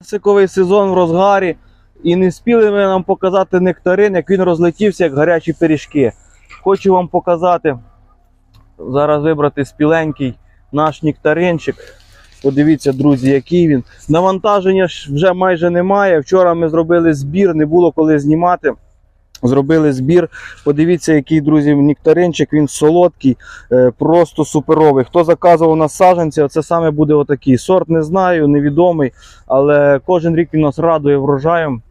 Персиковий сезон в розгарі, і не спіли ви нам показати нектарин, як він розлетівся, як гарячі пиріжки. Хочу вам показати, зараз вибрати спіленький наш нектаринчик. Подивіться, друзі, який він. Навантаження ж вже майже немає. Вчора ми зробили збір, не було коли знімати. Зробили збір. Подивіться, який, друзі, нектаринчик, він солодкий, е, просто суперовий. Хто заказував на саджанці, це саме буде отакий. Сорт не знаю, невідомий, але кожен рік він нас радує врожаєм.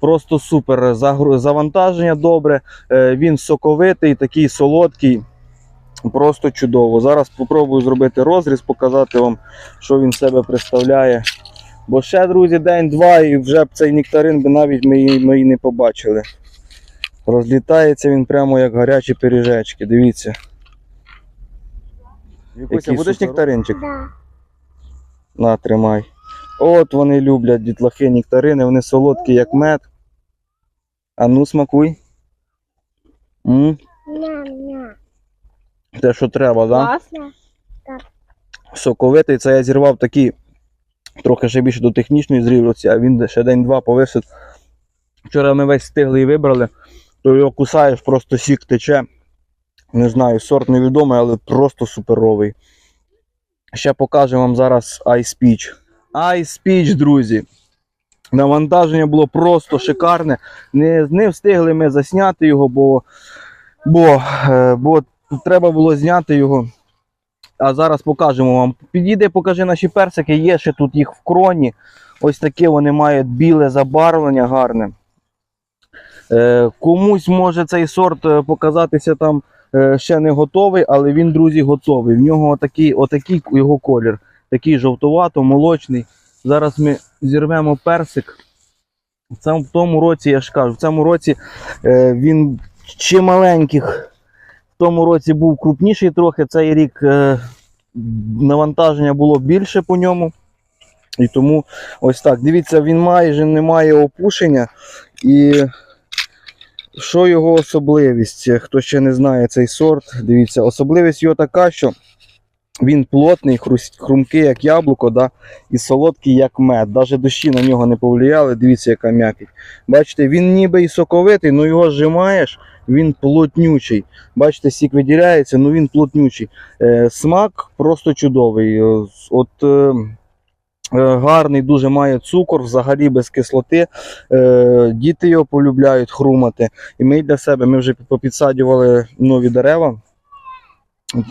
Просто супер. Завантаження добре, е, він соковитий, такий солодкий. Просто чудово. Зараз спробую зробити розріз, показати вам, що він себе представляє. Бо ще, друзі, день-два, і вже б цей нектарин би навіть ми, і- ми і не побачили. Розлітається він прямо як гарячі пиріжечки. Дивіться. Вікуся, Який будеш супер. нектаринчик? Да. На, тримай. От вони люблять дітлахи нектарини, вони солодкі, як мед. А ну смакуй. м Ням-ням. Те, що треба, так? Да? Класно. соковитий. Це я зірвав такі трохи ще більше до технічної зрілості, а він ще день-два повисить. Вчора ми весь встигли і вибрали, то його кусаєш, просто сік тече. Не знаю, сорт невідомий, але просто суперовий. Ще покажу вам зараз Ice Peach. Ice Peach, друзі. Навантаження було просто шикарне. Не, не встигли ми засняти його, бо, бо, е, бо треба було зняти його. А зараз покажемо вам. Підійди, покажи наші персики. Є ще тут їх в кроні. Ось таке вони мають біле забарвлення гарне. Е, комусь може цей сорт е, показатися там е, ще не готовий, але він, друзі, готовий. В нього отакий, отакий його колір. Такий жовтувато, молочний. Зараз ми зірвемо персик. В цьому році, я ж кажу, в цьому році е, він ще маленьких. В тому році був крупніший трохи. Цей рік е, навантаження було більше по ньому. І тому ось так. Дивіться, він майже не має опушення. І що його особливість? Хто ще не знає цей сорт, дивіться, особливість його така, що він плотний, хрумкий, як яблуко, да? і солодкий, як мед. Навіть дощі на нього не повлияли. Дивіться, яка м'якість. Бачите, він ніби і соковитий, але його зжимаєш, він плотнючий. Бачите, сік виділяється, ну він плотнючий. Е, смак просто чудовий. Е, От е, е, гарний дуже має цукор, взагалі без кислоти. Е, діти його полюбляють хрумати. І ми для себе ми вже попідсадювали нові дерева.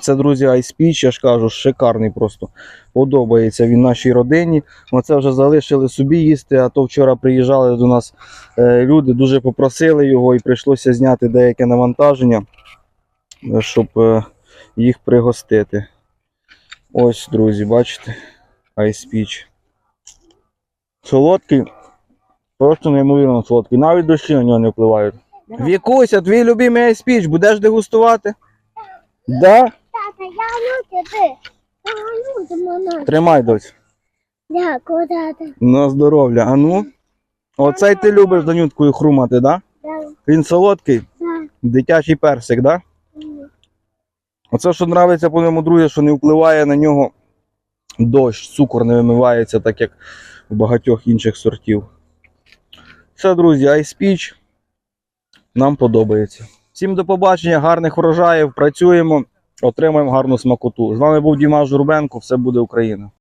Це, друзі, Ice я ж кажу, шикарний просто. Подобається він нашій родині. Оце вже залишили собі їсти, а то вчора приїжджали до нас е, люди, дуже попросили його і прийшлося зняти деяке навантаження, е, щоб е, їх пригостити. Ось, друзі, бачите, Ice Солодкий, просто неймовірно солодкий. Навіть дощі на нього не впливають. Вікуся, твій любимий Ice будеш дегустувати? Да? Тата, я ну тебе. Я ну мене. Тримай, доць. Дякую, тата. На здоров'я. А ну? Оцей ти любиш донюткою хрумати, да? Да, Він солодкий, да. дитячий персик, да? М. Оце, що нравиться по ньому, друзі, що не впливає на нього дощ, цукор не вимивається, так як в багатьох інших сортів. Все, друзі, Ice Peach нам подобається. Всім до побачення, гарних врожаїв, працюємо, отримаємо гарну смакоту. З вами був Дімаш Журбенко, все буде Україна.